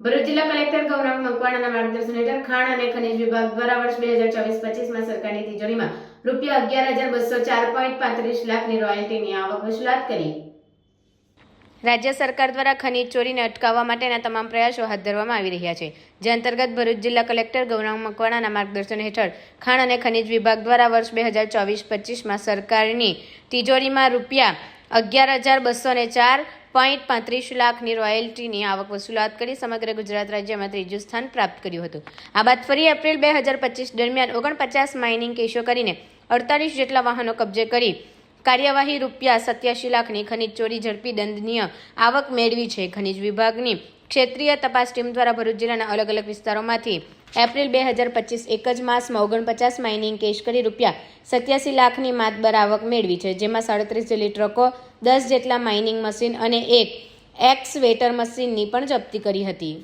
ભરૂચ જિલ્લા કલેક્ટર ગૌરવ મકવાણાના માર્ગદર્શન હેઠળ ખાણ અને ખનિજ વિભાગ દ્વારા વર્ષ બે હજાર ચોવીસ પચીસમાં સરકારની તિજોરીમાં રૂપિયા અગિયાર હજાર બસો ચાર પોઈન્ટ પાંત્રીસ લાખની રોયલ્ટીની આવક વસૂલાત કરી. રાજ્ય સરકાર દ્વારા ખનીજ ચોરીને અટકાવવા માટેના તમામ પ્રયાસો હાથ ધરવામાં આવી રહ્યા છે. જે અંતર્ગત ભરૂચ જિલ્લા કલેક્ટર ગૌરાંગ મકવાણાના માર્ગદર્શન હેઠળ ખાણ અને ખનીજ વિભાગ દ્વારા વર્ષ બે હજાર ચોવીસ પચીસમાં સરકારની તિજોરીમાં રૂપિયા અગિયાર હજાર બસો ને ચાર પોઈન્ટ પાંત્રીસ લાખની રોયલ્ટીની આવક વસૂલાત કરી સમગ્ર ગુજરાત રાજ્યમાં ત્રીજું સ્થાન પ્રાપ્ત કર્યું હતું. આ બાદ ફરી એપ્રિલ બે હજાર પચીસ દરમિયાન ઓગણપચાસ માઇનિંગ કેસો કરીને અડતાલીસ જેટલા વાહનો કબજે કરી કાર્યવાહી રૂપિયા સત્યાસી લાખની ખનીજ ચોરી ઝડપી દંડનીય આવક મેળવી છે. ખનિજ વિભાગની ક્ષેત્રીય તપાસ ટીમ દ્વારા ભરૂચ જિલ્લાના અલગ અલગ વિસ્તારોમાંથી એપ્રિલ બે હજાર પચીસ એક જ માસમાં ઓગણપચાસ માઇનિંગ કેશ કરી રૂપિયા સત્યાસી લાખની માતબર આવક મેળવી છે, જેમાં સાડત્રીસ જેટલી ટ્રકો, દસ જેટલા માઇનિંગ મશીન અને એક એક્સવેટર મશીનની પણ જપ્તી કરી હતી.